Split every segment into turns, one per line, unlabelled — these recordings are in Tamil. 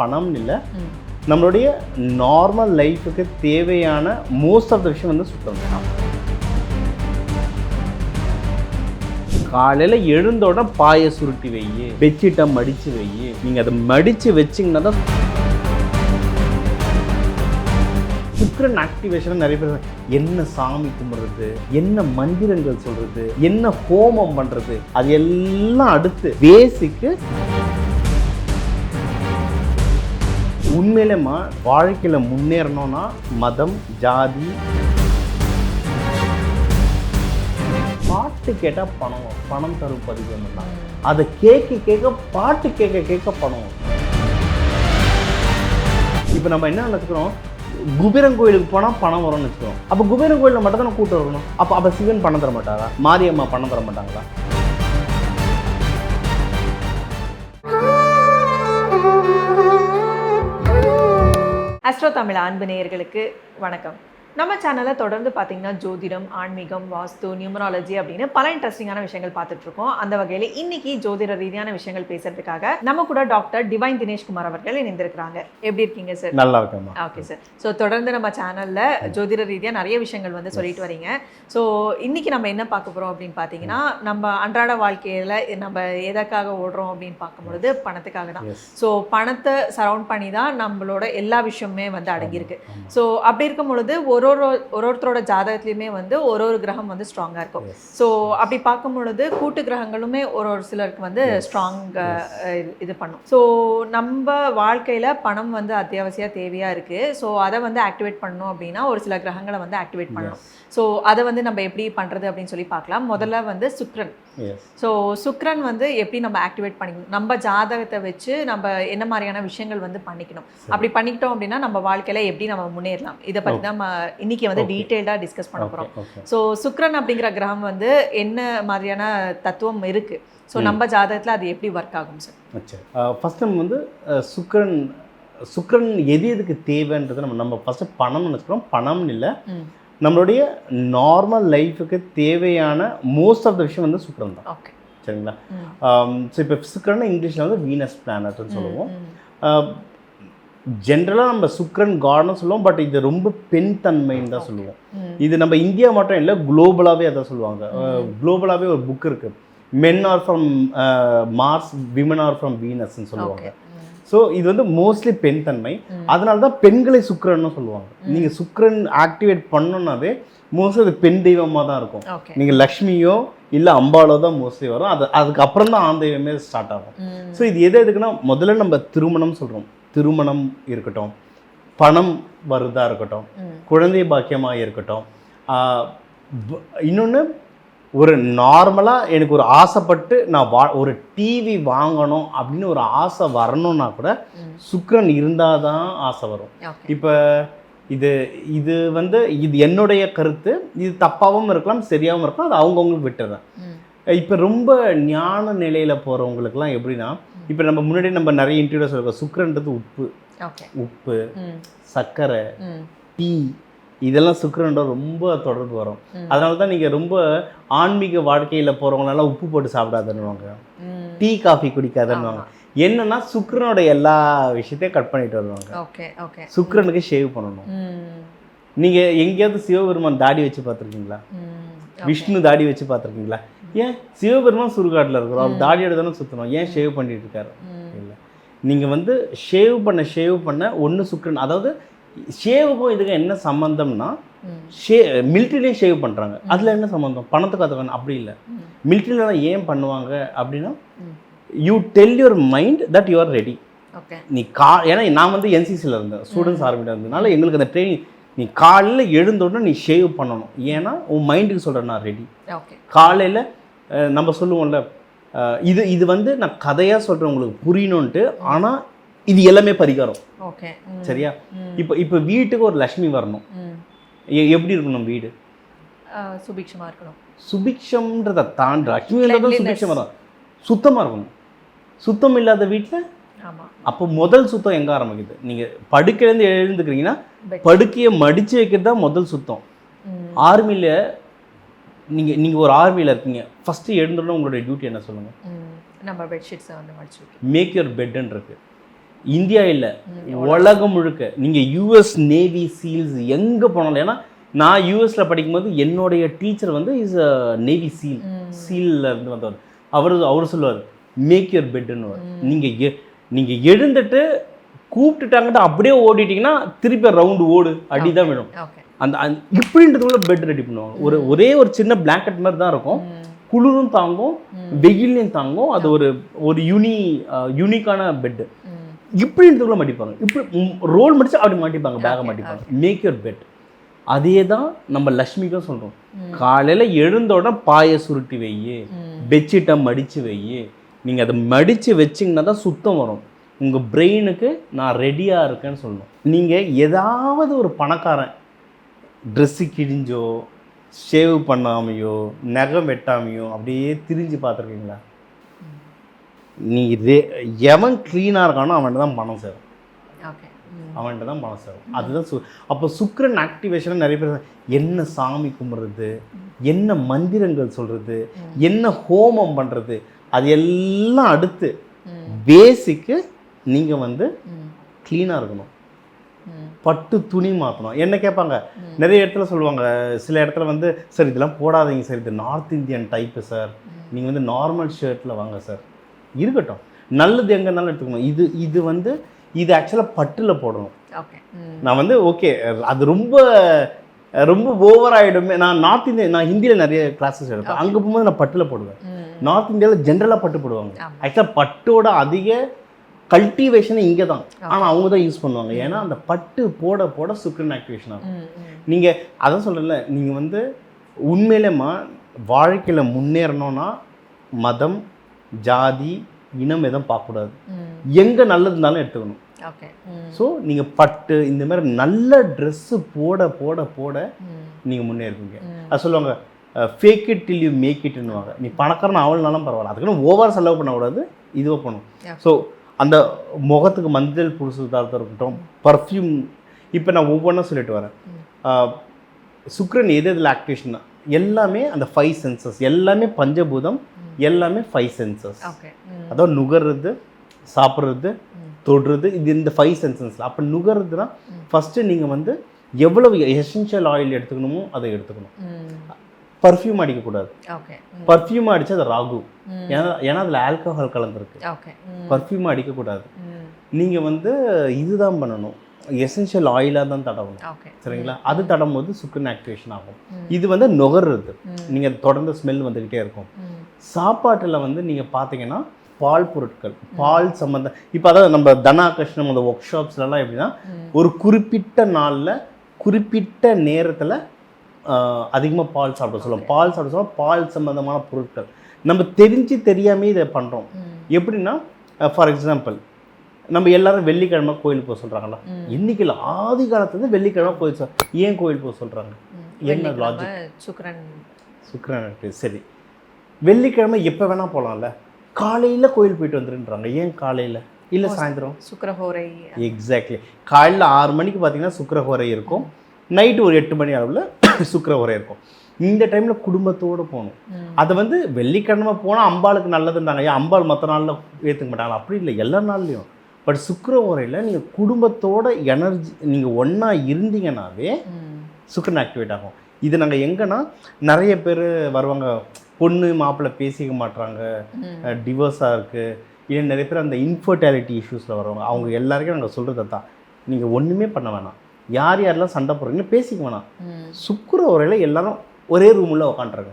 பணம்னு இல்லை. நம்மளுடைய நார்மல் லைஃபுக்கு தேவையான மோஸ்ட் ஆஃப் த விஷயம் வந்து சுத்தம் தான். காலையில் எழுந்த உடனே பாயை சுருட்டி வை பெட்ஷீட்டை மடித்து வை நீங்கள் அதை மடித்து வச்சிங்கன்னா தான் சுக்கரன் ஆக்டிவேஷன் நிறைய பேர் என்ன சாமி கும்பிட்றது? என்ன மந்திரங்கள் சொல்றது? என்ன ஹோமம் பண்றது? அது எல்லாம் அடுத்து பேசிக்கு உண்மையிலேமா வாழ்க்கையில் முன்னேறணும்னா மதம் ஜாதி. பாட்டு கேட்டால் பணம் பணம் தரும் பதிவு அதை கேட்க கேட்க பாட்டு கேட்க கேட்க பணம். இப்போ நம்ம என்ன நினச்சிக்கிறோம்? குபேரன் கோயிலுக்கு போனால் பணம் வரும்னு வச்சுக்கிறோம் அப்போ குபேரன் கோயிலில் மட்டும் தானே கூட்டம் வரணும் அப்போ அப்போ சிவன் பணம் தர மாட்டாரா? மாரியம்மா பணம் தர மாட்டாங்களா?
அஸ்ட்ரோ தமிழ் அன்பு நேயர்களுக்கு வணக்கம். நம்ம சேனலை தொடர்ந்து பார்த்தீங்கன்னா ஜோதிடம் ஆன்மீகம் வாஸ்து நியூமராலஜி அப்படின்னு பல இன்ட்ரெஸ்டிங்கான விஷயங்கள் பார்த்துட்டு இருக்கோம் அந்த வகையில் இன்னைக்கு ஜோதிட ரீதியான விஷயங்கள் பேசுறதுக்காக நம்ம கூட டாக்டர் டிவைன் தினேஷ்குமார் அவர்கள் இணைந்திருக்கிறாங்க. எப்படி இருக்கீங்க சார்
நல்லா இருக்கேம்மா.
ஓகே சார் ஸோ தொடர்ந்து நம்ம சேனலில் ஜோதிட ரீதியாக நிறைய விஷயங்கள் வந்து சொல்லிட்டு வரீங்க. ஸோ இன்னைக்கு நம்ம என்ன பார்க்க போகிறோம் அப்படின்னு பார்த்தீங்கன்னா நம்ம அன்றாட வாழ்க்கையில் நம்ம எதற்காக ஓடுறோம் அப்படின்னு பார்க்கும்பொழுது பணத்துக்காக தான். ஸோ பணத்தை சரவுண்ட் பண்ணி தான் நம்மளோட எல்லா விஷயமுமே வந்து அடங்கியிருக்கு. ஸோ அப்படி இருக்கும் பொழுது ஒரு ஒரு ஒரு ஒருத்தரோட ஜாதகத்துலேயுமே வந்து ஒரு ஒரு கிரகம் வந்து ஸ்ட்ராங்காக இருக்கும். ஸோ அப்படி பார்க்கும் பொழுது கூட்டு கிரகங்களுமே ஒரு ஒரு சிலருக்கு வந்து ஸ்ட்ராங் இது பண்ணும். ஸோ நம்ம வாழ்க்கையில் பணம் வந்து அத்தியாவசிய தேவையாக இருக்குது ஸோ அதை வந்து ஆக்டிவேட் பண்ணணும் அப்படின்னா ஒரு சில கிரகங்களை வந்து ஆக்டிவேட் பண்ணணும். ஸோ அதை வந்து நம்ம எப்படி பண்ணுறது அப்படின்னு சொல்லி பார்க்கலாம். முதல்ல வந்து சுக்ரன் ஸோ சுக்ரன் வந்து எப்படி நம்ம ஆக்டிவேட் பண்ணிக்கணும்? நம்ம ஜாதகத்தை வச்சு நம்ம என்ன மாதிரியான விஷயங்கள் வந்து பண்ணிக்கணும்? அப்படி பண்ணிக்கிட்டோம் அப்படின்னா நம்ம வாழ்க்கையில எப்படி நம்ம முன்னேறலாம்? இதை பற்றி தான் நம்ம இன்னைக்கு வந்து. டீட்டெயில்டாக டிஸ்கஸ் பண்ண போகிறோம் ஸோ சுக்ரன் அப்படிங்கிற கிரகம் வந்து என்ன மாதிரியான தத்துவம் இருக்கு? ஸோ நம்ம ஜாதகத்தில் அது எப்படி ஒர்க் ஆகும் சார்
ஃபஸ்ட் நம்ம வந்து அஹ், சுக்கிரன் சுக்கிரன் எது எதுக்கு தேவைன்றது நம்ம நம்ம ஃபஸ்ட்டு பணம் நினச்சிக்கிறோம் பணம்னு இல்லை. நம்மளுடைய நார்மல் லைஃபுக்கு தேவையான மோஸ்ட் ஆஃப் த விஷயம் வந்து சுக்கிரன் தான்.
ஓகே
சரிங்களா? ஸோ இப்போ சுக்கிரன் இங்கிலீஷில் வந்து வீனஸ் பிளானட்னு சொல்லுவோம். ஜென்ரலாக நம்ம சுக்கிரன் காட்னு சொல்லுவோம் பட் இது ரொம்ப பெண் தன்மைன்னு தான் சொல்லுவோம். இது நம்ம இந்தியா மட்டும் இல்லை குளோபலாகவே அதான் சொல்லுவாங்க. குளோபலாகவே ஒரு புக் இருக்கு. Men are from Mars women are from வீனஸ்ன்னு சொல்லுவாங்க. ஸோ இது வந்து மோஸ்ட்லி பெண் தன்மை. அதனால தான் பெண்களை சுக்கிரன்னு சொல்லுவாங்க. நீங்கள் சுக்கிரன் ஆக்டிவேட் பண்ணோன்னாவே மோஸ்ட்லி அது பெண் தெய்வமாக தான் இருக்கும். நீங்கள் லக்ஷ்மியோ இல்லை அம்பாலோ தான் மோஸ்ட்லி வரும். அது அதுக்கப்புறம் தான் ஆண் தெய்வமே ஸ்டார்ட் ஆகும். ஸோ இது எது எதுக்குன்னா முதல்ல நம்ம திருமணம் சொல்கிறோம் திருமணம் இருக்கட்டும் பணம் வருதா இருக்கட்டும் குழந்தை பாக்கியமாக இருக்கட்டும் இன்னொன்று ஒரு நார்மலாக எனக்கு ஒரு ஆசைப்பட்டு நான் வா ஒரு டிவி வாங்கணும் அப்படின்னு ஒரு ஆசை வரணும்னா கூட
ம்.
சுக்கிரன் இருந்தால் தான் ஆசை வரும். இப்போ இது இது வந்து இது என்னுடைய கருத்து இது தப்பாகவும் இருக்கலாம் சரியாகவும் இருக்கலாம் அது அவங்கவுங்களுக்கு விட்டுறேன். இப்போ ரொம்ப ஞான நிலையில் போகிறவங்களுக்குலாம் எப்படின்னா இப்போ நம்ம முன்னாடி நம்ம நிறைய இன்டர்வியூஸ் இருக்கோம் சுக்கிரன்றது உப்பு. உப்பு சர்க்கரை டீ இதெல்லாம் சுக்கிரனோட ரொம்ப தொடர்பு வரும். அதனால தான் நீங்கள் ரொம்ப ஆன்மீக வாழ்க்கையில் போகிறவங்களெல்லாம் உப்பு போட்டு சாப்பிடாதுன்னுவாங்க. Tea coffee குடிக்காதுன்னுவாங்க. என்னன்னா சுக்கிரனோட எல்லா விஷயத்தையும் கட் பண்ணிட்டு வருவாங்க. சுக்கிரனுக்கு ஷேவ் பண்ணணும். நீங்கள் எங்கேயாவது சிவபெருமான் தாடி வச்சு பார்த்துருக்கீங்களா? விஷ்ணு தாடி வச்சு பார்த்துருக்கீங்களா? ஏன்? சிவபெருமான் சுடுகாட்டில் இருக்கிறோம். தாடியோட தானே சுற்றணும் ஏன் ஷேவ் பண்ணிட்டு இருக்காரு இல்லை. நீங்கள் வந்து ஷேவ் பண்ண ஷேவ் பண்ண ஒன்று சுக்கிரன் அதாவது ஷேவுக்கும் இதுக்கு என்ன சம்மந்தம்னா ஷே மிலிட்ரிலேயும் ஷேவ் பண்ணுறாங்க அதில் என்ன சம்மந்தம் பணத்துக்கு அது வேணும். அப்படி இல்லை. மிலிட்ரியில் ஏன் பண்ணுவாங்க அப்படின்னா you tell your mind that you are ready நீ கா ஏன்னா நான் வந்து என்சிசியில் இருந்தேன். ஸ்டூடெண்ட்ஸ் ஆர்மியில் இருந்ததுனால எங்களுக்கு அந்த ட்ரைனிங் நீ காலையில் எழுந்த உடனே நீ ஷேவ் பண்ணணும். ஏன்னா உன் மைண்டுக்கு சொல்கிறேன் நான் ரெடி காலையில் நம்ம சொல்லுவோம்ல இது இது வந்து நான் கதையாக சொல்கிறேன் உங்களுக்கு புரியணுன்ட்டு ஆனால் இது எல்லாமே பரிகாரம்.
ஓகே.
சரியா? இப்போ இப்போ வீட்டுக்கு ஒரு லக்ஷ்மி வரணும். எப்படி இருக்கணும் வீடு?
அஹ், சுபிக்ஷமா இருக்கணும்.
சுபிக்ஷம்ன்றதை தாண்டி லக்ஷ்மின்றதும்
Cleanliness.
சுபிக்ஷம் வரும் சுத்தமாக இருக்கணும். சுத்தம் இல்லாத வீட்டில் அப்போ முதல் சுத்தம் எங்கே ஆரம்பிக்குது? நீங்கள் படுக்கையிலேருந்து எழுந்துக்கிறீங்கன்னா. படுக்கையை மடித்து வைக்கிறது தான் முதல் சுத்தம். ஆர்மியில் நீங்கள் நீங்கள் ஒரு ஆர்மியில் இருக்கீங்க. ஃபஸ்ட்டு எழுந்தோடனே உங்களுடைய டியூட்டி என்ன சொல்லுங்கள்
நம்ம பெட்ஷீட்ஸை வந்து மடிச்சு
மேக் யுவர் பெட்ன்னு இருக்கு. இந்தியா இல்லை. உலகம் முழுக்க. நீங்கள் யூஎஸ் நேவி சீல்ஸ் எங்கே போனாலும் ஏன்னா நான் யூஎஸ்ல படிக்கும்போது என்னுடைய டீச்சர் வந்து இஸ் அ நேவி சீல் சீல்ல இருந்து வந்தவர். அவர் அவர் சொல்லுவார் மேக் யுவர் பெட்னு நீங்கள் எ நீங்கள் எழுந்துட்டு கூப்பிட்டுட்டாங்கட்டு அப்படியே ஓடிட்டீங்கன்னா திருப்பி ரவுண்டு ஓடு. அடி தான் விடும்
ஓகே
அந்த இப்படின்றதுக்குள்ள பெட் ரெடி பண்ணுவாங்க. ஒரு ஒரே ஒரு சின்ன பிளாங்கெட் மாதிரி தான் இருக்கும். குளிரும் தாங்கும் வெயிலையும் தாங்கும். அது ஒரு ஒரு யூனி யூனிக்கான பெட்டு இப்படின்றதுக்குள்ள மாட்டிப்பாங்க. இப்படி ரோல் மடிச்சு அப்படி மாட்டிப்பாங்க பேகை மாட்டிப்பாங்க. மேக் யுவர் பெட் அதே தான் நம்ம லக்ஷ்மிக்கும் சொல்கிறோம் காலையில் எழுந்த உடனே பாயை சுருட்டி வையு பெட்ஷீட்டை மடித்து வையு நீங்கள் அதை மடித்து வச்சிங்கன்னா தான் சுத்தம் வரும். உங்கள் பிரெயினுக்கு நான் ரெடியாக இருக்கேன்னு சொல்லணும் நீங்கள் ஏதாவது ஒரு பணக்காரன் ட்ரெஸ்ஸு கிழிஞ்சோ ஷேவ் பண்ணாமையோ நகம் வெட்டாமையோ அப்படியே திரிஞ்சு பார்த்துருக்கீங்களா? நீ ரே எவன் க்ளீனாக இருக்கானோ அவன்கிட்ட தான் பணம் சேரும். அவன்கிட்ட தான் பணம் சேரும். அதுதான் சு அப்போ சுக்கிரன் ஆக்டிவேஷன் நிறைய பேர் என்ன சாமி கும்பிட்றது? என்ன மந்திரங்கள் சொல்கிறது என்ன ஹோமம் பண்ணுறது அது எல்லாம் அடுத்து பேசிக்கு நீங்கள் வந்து க்ளீனாக இருக்கணும். பட்டு துணி மாற்றணும் என்ன கேட்பாங்க? நிறைய இடத்துல சொல்லுவாங்க. சில இடத்துல வந்து சார் இதெல்லாம் போடாதீங்க சார். இது நார்த் இந்தியன் டைப்பு சார். நீங்கள் வந்து நார்மல் ஷர்ட்டில் வாங்க சார். இருக்கட்டும். நல்லது எங்கேனாலும் எடுத்துக்கணும் இது இது வந்து இது ஆக்சுவலாக பட்டில் போடணும். நான் வந்து ஓகே. அது ரொம்ப ரொம்ப ஓவர் ஆகிடுமே நான் நார்த் இந்தியா நான் ஹிந்தியில் நிறைய கிளாஸஸ் எடுப்பேன். அங்கே போகும்போது நான் பட்டில் போடுவேன். நார்த் இந்தியாவில் ஜென்ரலாக பட்டு போடுவாங்க. ஆக்சுவலாக பட்டோட அதிக கல்டிவேஷன் இங்கே தான் ஆனால் அவங்க தான் யூஸ் பண்ணுவாங்க. ஏன்னா அந்த பட்டு போட போட சுக்ரன் ஆக்டிவேஷன் ஆகும். நீங்கள் அதான் சொல்கிறேன்ல நீங்கள் வந்து உண்மையிலேமா வாழ்க்கையில் முன்னேறணும்னா மதம் ஜாதி இனம் எதுவும் பார்க்கக்கூடாது. எங்கே நல்லது இருந்தாலும் எடுத்துக்கணும். ஸோ நீங்கள் பட்டு இந்த மாதிரி நல்ல ட்ரெஸ்ஸு போட போட போட நீங்கள் முன்னேறுவீங்க அது சொல்லுவாங்க fake it till you make இட்னுவாங்க நீ பணக்காரன் ஆவலனாலும் பரவாயில்ல. அதுக்குன்னு ஓவர் செலவு பண்ணக்கூடாது இதுவாக பண்ணும். ஸோ அந்த முகத்துக்கு மஞ்சள் புதுசுதாரத்தான் இருக்கட்டும் பர்ஃப்யூம் இப்போ நான் ஒவ்வொன்றா சொல்லிட்டு வரேன். அஹ், சுக்கிரன் எது எதில் ஆக்டிவேஷன் எல்லாமே அந்த ஃபைவ் சென்சஸ் எல்லாமே பஞ்சபூதம் எல்லாமே ஃபைவ் சென்சஸ் அதாவது நுகர்றது சாப்பிட்றது தொடுறது இது இந்த ஃபைவ் சென்சஸில் அப்போ நுகர்றதுனா ஃபஸ்ட்டு நீங்கள் வந்து எவ்வளவு எசென்ஷியல் ஆயில் எடுத்துக்கணுமோ அதை எடுத்துக்கணும். பர்ஃப்யூம் அடிக்கக்கூடாது. பர்ஃப்யூம் அடித்தா அது ராகு. ஏன்னா ஏன்னா அதில் ஆல்கஹால் கலந்துருக்கு. பர்ஃப்யூம் அடிக்கக்கூடாது. நீங்கள் வந்து இதுதான் பண்ணணும். எசென்ஷியல் ஆயிலாக தான் தடவணும். சரிங்களா? அது தடும் போது சுக்கன் ஆக்டிவேஷன் ஆகும். இது வந்து நுகர்றது. நீங்கள் தொடர்ந்து ஸ்மெல் வந்துக்கிட்டே இருக்கும். சாப்பாட்டில் வந்து நீங்கள் பார்த்தீங்கன்னா பால் பொருட்கள் பால் சம்மந்தம் இப்போ அதாவது நம்ம தனாகர்ஷ்ணம் அந்த ஒர்க் ஷாப்ஸ்லலாம் எப்படின்னா ஒரு குறிப்பிட்ட நாளில் குறிப்பிட்ட நேரத்தில் அதிகமாக பால் சாப்பிட சொல்லுவோம் பால் சாப்பிட சொல்லுவோம் பால் சம்மந்தமான பொருட்கள். நம்ம தெரிஞ்சு தெரியாமே இதை பண்ணுறோம் எப்படின்னா ஃபார் எக்ஸாம்பிள் நம்ம எல்லாரும் வெள்ளிக்கிழமை கோயிலுக்கு போக சொல்கிறாங்களா இன்னைக்கு ஆதி காலத்துலேருந்து வெள்ளிக்கிழமை கோயில் சொல் ஏன் கோயில் போக சொல்கிறாங்க என்ன லாஜிக்
சுக்ரன்
சுக்கிரன். சரி. வெள்ளிக்கிழமை எப்போ வேணால் போகலாம்ல காலையில் கோயில் போயிட்டு வந்துருன்றாங்க. ஏன் காலையில்? இல்லை சாயந்தரம்?
சுக்ரஹோரை
எக்ஸாக்ட்லி காலையில் ஆறு மணிக்கு பார்த்தீங்கன்னா சுக்கிரஹோரை இருக்கும். நைட்டு ஒரு எட்டு மணி அளவில் சுக்கிரஹோரை இருக்கும். இந்த டைமில் குடும்பத்தோடு போகணும். அதை வந்து வெள்ளிக்கிழமை போனால் அம்பாளுக்கு நல்லதுன்றாங்க. ஏன் அம்பாள் மற்ற நாளில் ஏற்றுக்க மாட்டாங்களா அப்படி இல்லை எல்லா நாள்லையும். பட் சுக்கிரஹோரையில் நீங்கள் குடும்பத்தோட எனர்ஜி நீங்கள் ஒன்றா இருந்தீங்கன்னாவே சுக்கரன் ஆக்டிவேட் ஆகும். இது நாங்கள் எங்கன்னா நிறைய பேர் வருவாங்க. பொண்ணு மாப்பிள்ளை பேசிக்க மாட்றாங்க. டிவோர்ஸாக இருக்குது இல்லை நிறைய பேர் அந்த இன்ஃபர்டாலிட்டி இஷ்யூஸில் வருவாங்க. அவங்க எல்லாருக்கும் நாங்கள் சொல்கிறது தான் நீங்கள் ஒன்றுமே பண்ண வேணாம். யார் யாரெல்லாம் சண்டை போடுறீங்களோ பேசிக்க வேணாம். சுக்குர உரையில் எல்லாரும் ஒரே ரூமில் உக்காண்ட்ருங்க.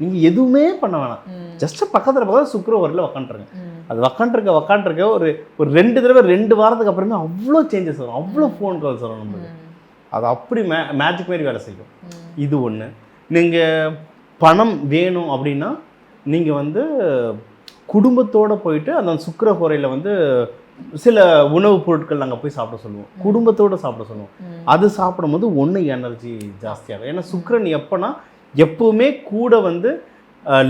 நீங்கள் எதுவுமே பண்ண வேணாம். ஜஸ்ட் பக்கத்தில் பக்கத்தில் சுக்குர உரையில் உக்காண்ட்ருங்க அது உக்காண்ட்ருக்க உக்காண்ட்ருக்க ஒரு ஒரு ரெண்டு தடவை ரெண்டு வாரத்துக்கு அப்புறமே அவ்வளோ சேஞ்சஸ் வரும். அவ்வளோ ஃபோன் கால்ஸ் வரும் நம்மளுக்கு. அது அப்படி மே மேஜிக் மாதிரி வேலை செய்யும். இது ஒன்று நீங்கள் பணம் வேணும் அப்படின்னா நீங்கள் வந்து குடும்பத்தோடு போயிட்டு அந்த சுக்கிர ஹோரையில் வந்து சில உணவுப் பொருட்கள் நாங்கள் போய் சாப்பிட சொல்லுவோம். குடும்பத்தோடு சாப்பிட சொல்லுவோம். அது சாப்பிடும்போது ஒன்று எனர்ஜி ஜாஸ்தியாகும். ஏன்னா சுக்கிரன் எப்போனா எப்பவுமே கூட வந்து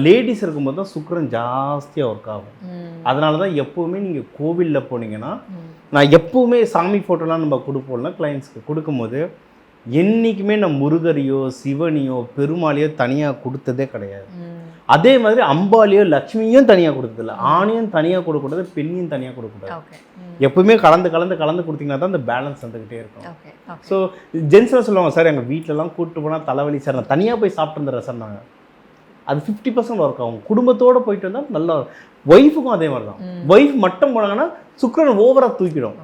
லேடிஸ் இருக்கும்போது தான் சுக்கிரன் ஜாஸ்தியாக ஒர்க் ஆகும். அதனால தான் எப்போவுமே நீங்கள் கோவிலில் போனீங்கன்னா நான் எப்போவுமே சாமி ஃபோட்டோலாம் நம்ம கொடுப்போம்ல கிளைண்ட்ஸ்க்கு கொடுக்கும்போது என்னைக்குமே நான் முருகரையோ சிவனையோ பெருமாளையோ தனியாக கொடுத்ததே கிடையாது. அதே மாதிரி அம்பாலியோ லக்ஷ்மியும் தனியாக கொடுத்ததில்ல ஆணையும் தனியாக கொடுக்கக்கூடாது பெண்ணையும் தனியாக கொடுக்கக்கூடாது. எப்பவுமே கலந்து கலந்து கலந்து கொடுத்தீங்கன்னா தான் அந்த பேலன்ஸ் வந்துக்கிட்டே இருக்கும். ஸோ ஜென்ஸ்லாம் சொல்லுவாங்க சார் எங்கள் வீட்டிலலாம் கூப்பிட்டு போனால் தலைவலி சார் நான் தனியாக போய் சாப்பிட்டு வந்துடுறேன் சார் நாங்கள் அது ஃபிஃப்டி பர்சன்ட் ஒர்க் ஆகும். குடும்பத்தோடு போயிட்டு வந்தால் நல்லா ஒய்ஃபுக்கும் அதே மாதிரி தான். ஒய்ஃப் மட்டும் போனாங்கன்னா சுக்கிரன் ஓவராக தூக்கிடும்.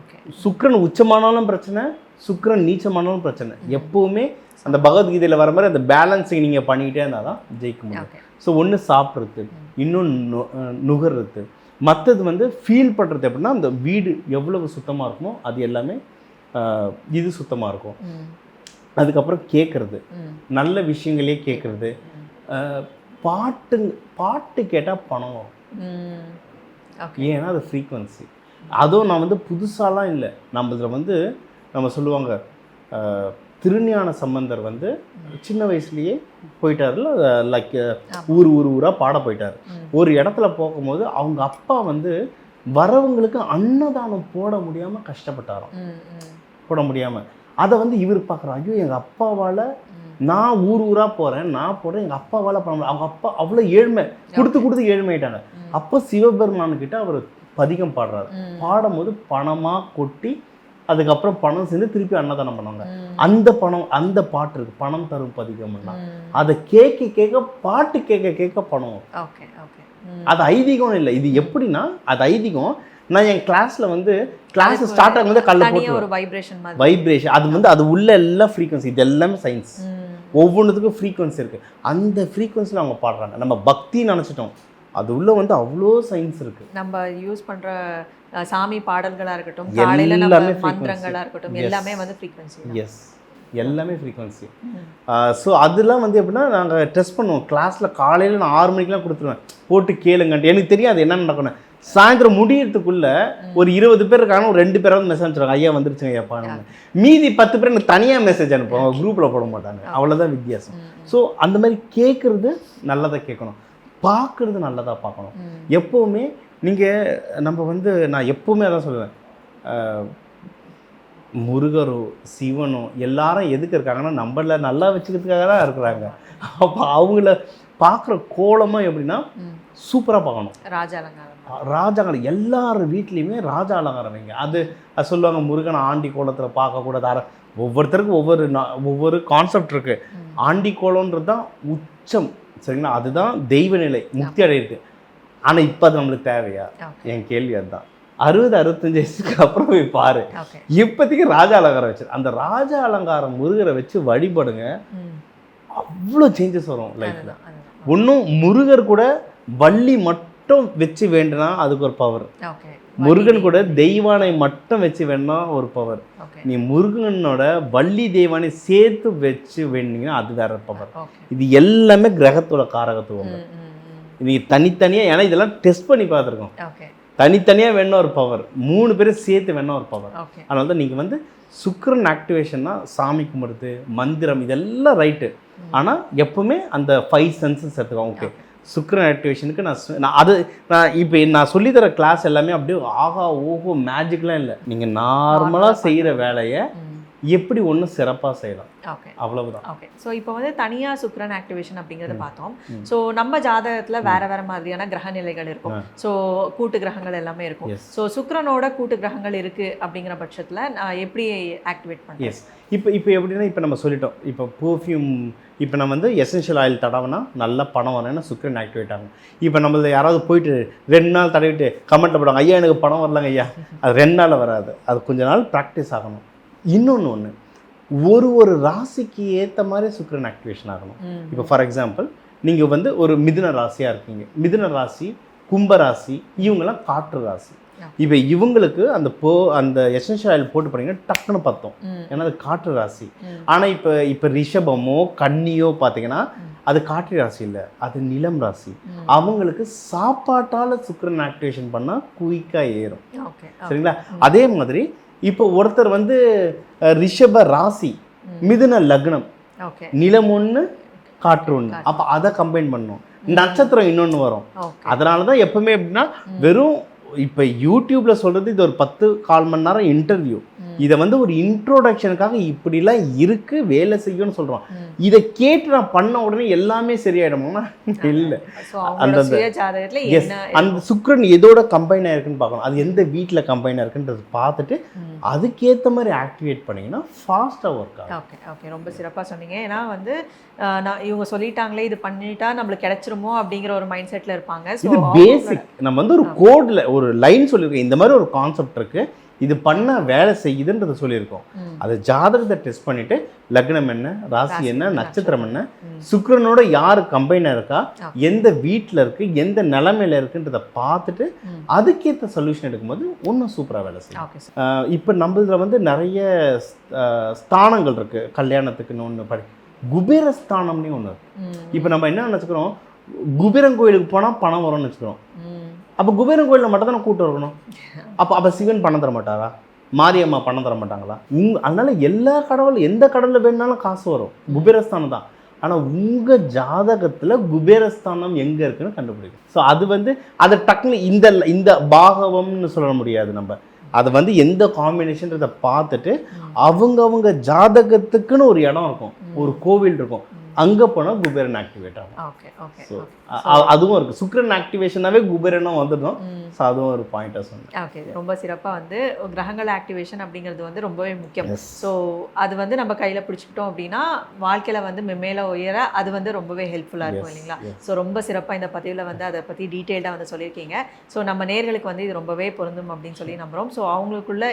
சுக்கிரன் உச்சமானாலும் பிரச்சனை சுக்கிரன் நீச்சமானாலும் பிரச்சனை. எப்பவுமே அந்த பகவத்கீதையில் வர மாதிரி அந்த பேலன்ஸிங் நீங்கள் பண்ணிக்கிட்டே இருந்தால் தான் ஜெயிக்க முடியும். ஸோ ஒன்று சாப்பிட்றது இன்னொன்று நுகர்றது. மற்றது வந்து ஃபீல் பண்ணுறது எப்படின்னா அந்த வீடு எவ்வளவு சுத்தமாக இருக்குமோ அது எல்லாமே இது சுத்தமாக இருக்கும். அதுக்கப்புறம் கேட்குறது. நல்ல விஷயங்களே கேட்குறது பாட்டு பாட்டு கேட்டால் பணம் வரும். ஏன்னா அது ஃப்ரீக்வன்சி அதுவும் நான் வந்து புதுசாலாம் இல்லை. நம்ம இதில் வந்து நம்ம சொல்லுவாங்க திருஞான சம்பந்தர் வந்து சின்ன வயசுலேயே போயிட்டார்ல லைக் ஊர் ஊர் ஊராக பாட போயிட்டார். ஒரு இடத்துல போகும்போது அவங்க அப்பா வந்து வரவங்களுக்கு அன்னதானம் போட முடியாமல் கஷ்டப்பட்டாராம். போட முடியாமல் அதை வந்து இவர் பார்க்குறாரு ஐயோ எங்கள் அப்பாவால். நான் ஊர் ஊராக போகிறேன் நான் போகிறேன் எங்கள் அப்பாவால் பண்ண அவங்க அப்பா அவ்வளோ ஏழ்மை கொடுத்து கொடுத்து ஏழ்மையிட்டாங்க. அப்போ சிவபெருமானுக்கிட்ட அவர் பதிகம் பாடுறாரு. பாடும்போது பணமாக கொட்டி அதுக்கப்புறம் பணம் சேர்ந்து திருப்பி அன்னதானம் பண்ணுவாங்க. அந்த பணம் அந்த பாட்டு இருக்கு. பணம் தரும் பதிகம்னா. அதை கேட்க கேட்க பாட்டு கேட்க கேட்க பணம். அது ஐதீகம் இல்லை. இது எப்படின்னா அது ஐதீகம். நான் என் கிளாஸ்ல வந்து கிளாஸ் ஸ்டார்ட் ஆகும்போது கல்ல போட்டு
ஒரு வைப்ரேஷன் மாதிரி.
வைப்ரேஷன் அது வந்து அது உள்ள எல்லாம் ஃப்ரீக்வன்சி இது எல்லாமே சயின்ஸ். ஒவ்வொன்றுத்துக்கும் ஃப்ரீக்வன்சி இருக்கு. அந்த ஃப்ரீக்வன்சியில் அவங்க பாடுறாங்க. நம்ம பக்தி நினச்சிட்டோம். அது உள்ள வந்து அவ்வளோ சயின்ஸ் இருக்கு.
நம்ம யூஸ் பண்ற சாமி பாடல்களா இருக்கட்டும் காலையில நம்ம
எல்லாமே frequency.
மந்திரங்களா இருக்கட்டும். எல்லாமே வந்து ஃப்ரீக்வன்சி
எஸ் எல்லாமே ஃப்ரீக்வன்சி ஸோ அதெல்லாம் வந்து எப்படின்னா நாங்கள் டெஸ்ட் பண்ணுவோம். கிளாஸில் காலையில் நான் ஆறு மணிக்கெலாம் கொடுத்துருவேன். போட்டு கேளுங்கன்ட்டு. எனக்கு தெரியாது என்ன நடக்கணும் சாயந்தரம் முடியறதுக்குள்ள ஒரு இருபது பேர் இருக்காங்க ஒரு ரெண்டு பேராவது மெசேஜ் அனுப்பிச்சிருவாங்க. ஐயா வந்துருச்சுங்க ஐயாப்பா மீதி பத்து பேர் எனக்கு தனியாக மெசேஜ் அனுப்புவாங்க. குரூப்பில் போட மாட்டாங்க. அவ்வளோதான் வித்தியாசம். ஸோ அந்த மாதிரி கேட்குறது நல்லதாக கேட்கணும். பார்க்குறது நல்லதாக பார்க்கணும். எப்போவுமே நீங்கள் நம்ம வந்து நான் எப்போவுமே அதான் சொல்லுவேன். முருகரோ சிவனோ எல்லாரும் எதுக்கு இருக்காங்கன்னா நம்மள நல்லா வச்சுக்கிறதுக்காக தான் இருக்கிறாங்க. அப்போ அவங்கள பார்க்குற கோலமாக எப்படின்னா சூப்பராக பார்க்கணும்.
ராஜ அலங்காரம்.
ராஜாங்கம் எல்லார் வீட்லேயுமே ராஜா அலங்காரம் வைங்க. அது அது சொல்லுவாங்க முருகனை ஆண்டி கோலத்தில் பார்க்கக்கூடாது. அர ஒவ்வொருத்தருக்கும் ஒவ்வொரு ஒவ்வொரு கான்செப்ட் இருக்கு.
ம்.
ஆண்டி கோலம்ன்றது தான் உச்சம். சரிங்களா? அதுதான் தெய்வ நிலை முக்தி அடையிறது ஆனால் இப்போ அது நம்மளுக்கு தேவையா? என் கேள்வி அதுதான். அறுபது அறுபத்தஞ்சு வயசுக்கு அப்புறம் போய் பாரு. இப்போதைக்கு ராஜா அலங்காரம் வச்சு அந்த ராஜா அலங்காரம் முருகரை வச்சு வழிபடுங்க. அவ்வளோ சேஞ்சஸ் வரும் லைஃப்பில் ஒன்றும் முருகர் கூட வள்ளி மட்டும் வச்சு வேண்டுனா அதுக்கு ஒரு பவர் முருகன் கூட தெய்வானை மட்டும் வச்சு வேணா ஒரு பவர் நீ முருகனோட வள்ளி தெய்வானை சேர்த்து வச்சு வேணுங்கன்னா அது வேற பவர் இது எல்லாமே கிரகத்தோட காரகத்துவம் நீ தனித்தனியாக ஏன்னா இதெல்லாம் டெஸ்ட் பண்ணி பார்த்துருக்கோம். தனித்தனியாக வேணா ஒரு பவர் மூணு பேரும் சேர்த்து வேணா ஒரு பவர் அதனால தான் நீங்கள் வந்து சுக்கிரன் ஆக்டிவேஷன்னா சாமி கும்பிடுறது மந்திரம் இதெல்லாம் ரைட்டு ஆனால் எப்பவுமே அந்த ஃபைவ் சென்சஸ் எடுத்துக்கோங்க. ஓகே சுக்கிரன் ஆக்டிவேஷனுக்கு நான் நான் அது நான் இப்போ நான் சொல்லித்தர கிளாஸ் எல்லாமே அப்படியே ஆகா ஓஹோ மேஜிக்லாம் இல்லை. நீங்கள் நார்மலாக செய்கிற வேலையை எப்படி ஒன்றும் சிறப்பாக செய்யலாம்.
ஓகே
அவ்வளவுதான்.
ஓகே ஸோ இப்போ வந்து தனியா சுக்கிரன் ஆக்டிவேஷன் அப்படிங்கறத பார்த்தோம். ஸோ நம்ம ஜாதகத்துல வேற வேற மாதிரியான கிரக நிலைகள் இருக்கும். ஸோ கூட்டு கிரகங்கள் எல்லாமே இருக்கும். ஸோ சுக்கிரனோட கூட்டு கிரகங்கள் இருக்கு அப்படிங்கிற பட்சத்துல நான் எப்படி ஆக்டிவேட் பண்ணுறேன்
எஸ் இப்போ இப்போ எப்படின்னா இப்போ நம்ம சொல்லிட்டோம். இப்போ பர்ஃப்யூம் இப்போ நம்ம வந்து எசென்ஷியல் ஆயில் தடவைனா நல்லா பணம் வரேன்னா சுக்கரன் ஆக்டிவேட் ஆகும். இப்போ நம்மள யாராவது போயிட்டு ரெண்டு நாள் தடவிட்டு கமெண்ட்டில் போடுவாங்க ஐயா எனக்கு பணம் வரலங்க ஐயா. அது ரெண்டு நாள் வராது. அது கொஞ்ச நாள் ப்ராக்டிஸ் ஆகணும். இன்னொன்று ஒன்று ஒரு ஒரு ராசிக்கு ஏற்ற மாதிரி சுக்கிரன் ஆக்டிவேஷன் ஆகணும். இப்போ ஃபார் எக்ஸாம்பிள் நீங்கள் வந்து ஒரு மிதுன ராசியாக இருக்கீங்க. மிதுன ராசி கும்ப ராசி இவங்கெல்லாம் காற்று ராசி. இப்போ இவங்களுக்கு அந்த போ அந்த எசென்ஷியல் ஆயில் போட்டு போனீங்கன்னா டக்குன்னு பத்தோம்.
ம்.
ஏன்னா அது காற்று ராசி. ஆனால் இப்போ இப்போ ரிஷபமோ கன்னியோ பார்த்தீங்கன்னா. அது காற்று ராசி இல்லை. அது நிலம் ராசி. அவங்களுக்கு சாப்பாட்டால் சுக்கிரன் ஆக்டிவேஷன் பண்ணால் குயிக்காக ஏறும்.
ஓகே.
சரிங்களா? அதே மாதிரி இப்போ ஒருத்தர் வந்து ரிஷப ராசி. மிதுன லக்னம். நிலம் ஒன்று காற்று ஒன்று அப்போ அதை கம்பைன் பண்ணணும் நட்சத்திரம் இன்னொன்று வரும். அதனால தான் எப்பவுமே எப்படின்னா வெறும் இப்போ யூடியூப்ல சொல்றது இது ஒரு பத்து கால் மணி நேரம் இன்டர்வியூ. இதை வந்து ஒரு இன்ட்ரோடக்ஷனுக்காக இப்படிலாம் இருக்கு வேலை செய்யும்னு சொல்றோம். இதை கேட்டு நான் பண்ண உடனே எல்லாமே சரியாயிடுமா. இல்லை. அந்த- அந்த சுக்கிரன் எதோட கம்பைன் ஆயிருக்குன்னு பார்க்கணும். அது எந்த வீட்டில் கம்பைன் ஆயிருக்குன்றது பார்த்துட்டு. அதுக்கேற்ற மாதிரி ஆக்டிவேட் பண்ணீங்கன்னா ஃபாஸ்ட்டாக ஒர்க் ஆகும்.
ஓகே ஓகே ரொம்ப சிறப்பாக சொன்னீங்க. ஏன்னா வந்து நான் இவங்க சொல்லிட்டாங்களே இது பண்ணிட்டா நம்மளுக்கு கிடைச்சிருமோ அப்படிங்கிற ஒரு மைண்ட் செட்ல இருப்பாங்க.
இது பேசிக் நம்ம வந்து ஒரு கோட்ல ஒரு லைன் சொல்லியிருக்கோம். இந்த மாதிரி ஒரு கான்செப்ட் இருக்கு. இது பண்ண வேலை செய்யுதுன்றதை சொல்லியிருக்கோம் அது ஜாதகத்தை டெஸ்ட் பண்ணிட்டு லக்னம் என்ன ராசி என்ன நட்சத்திரம் என்ன. சுக்கிரனோட யார் கம்பைனாக இருக்கா. எந்த வீட்டில் இருக்கு எந்த நிலைமையில இருக்குன்றதை பார்த்துட்டு. அதுக்கேற்ற சொல்யூஷன் எடுக்கும்போது இன்னும் சூப்பராக வேலை செய்யும் இப்போ நம்ம இதில் வந்து நிறைய ஸ்தானங்கள் இருக்கு கல்யாணத்துக்குன்னு ஒன்று படி குபேரஸ்தானம்னே ஒன்று இருக்கு
ம்.
இப்போ நம்ம என்ன நினச்சிக்கிறோம் குபேரன் கோயிலுக்கு போனால் பணம் வரும்னு வச்சுக்கிறோம். அப்போ குபேரன் கோயிலில் மட்டும் தானே கூட்டம் இருக்கணும்? அப்போ அப்போ சிவன் பணம் தர மாட்டாரா? மாரியம்மா பணம் தர மாட்டாங்களா? உங் அதனால எல்லா கடவுள் எந்த கடவுளில் வேணுனாலும் காசு வரும். குபேரஸ்தானம் தான். ஆனால் உங்கள் ஜாதகத்தில் குபேரஸ்தானம் எங்கே இருக்குன்னு கண்டுபிடிக்கும் ஸோ அது வந்து அதை டக்குன்னு இந்த இந்த பாகவம்னு சொல்ல முடியாது நம்ம. அதை வந்து எந்த காம்பினேஷன்றதை பார்த்துட்டு அவங்கவங்க ஜாதகத்துக்குன்னு ஒரு இடம் இருக்கும். ஒரு கோவில் இருக்கும். அங்கே போனால் குபேரன் ஆக்டிவேட் ஆகும். ஸோ அதுவும் இருக்குது சுக்கிரன் ஆக்டிவேஷனாகவே குபேரனும் வந்துடும் ஸோ அதுவும் ஒரு பாயிண்டாக சொன்னேன்.
ஓகே ரொம்ப சிறப்பாக வந்து கிரகங்கள் ஆக்டிவேஷன் அப்படிங்கிறது வந்து ரொம்பவே முக்கியம். ஸோ அது வந்து நம்ம கையில் பிடிச்சிக்கிட்டோம் அப்படின்னா வாழ்க்கையில் வந்து மெம்மேல உயர அது வந்து ரொம்பவே ஹெல்ப்ஃபுல்லாக இருக்கும் இல்லைங்களா. ஸோ ரொம்ப சிறப்பாக இந்த பதிவில் வந்து அதை பற்றி டீட்டெயில்டாக வந்து சொல்லியிருக்கீங்க. ஸோ நம்ம நேர்களுக்கு வந்து இது ரொம்பவே பொருந்தும் அப்படின்னு சொல்லி நம்புகிறோம் ஸோ அவங்களுக்குள்ள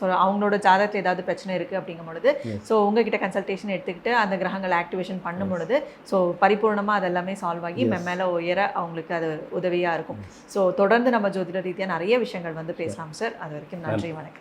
ஸோ அவங்களோட ஜாதகத்தில் ஏதாவது பிரச்சனை இருக்குது அப்படிங்கும் பொழுது. ஸோ உங்ககிட்ட கன்சல்டேஷன் எடுத்துக்கிட்டு அந்த கிரகங்கள் ஆக்டிவேஷன் பண்ணும் பொழுது ஸோ பரிபூர்ணமாக அது எல்லாமே சால்வ் ஆகி. மெம்மேல உயர அவங்களுக்கு அது உதவியாக இருக்கும். ஸோ தொடர்ந்து நம்ம ஜோதிட ரீதியாக நிறைய விஷயங்கள் வந்து பேசலாம் சார் அது வரைக்கும் நன்றி வணக்கம்.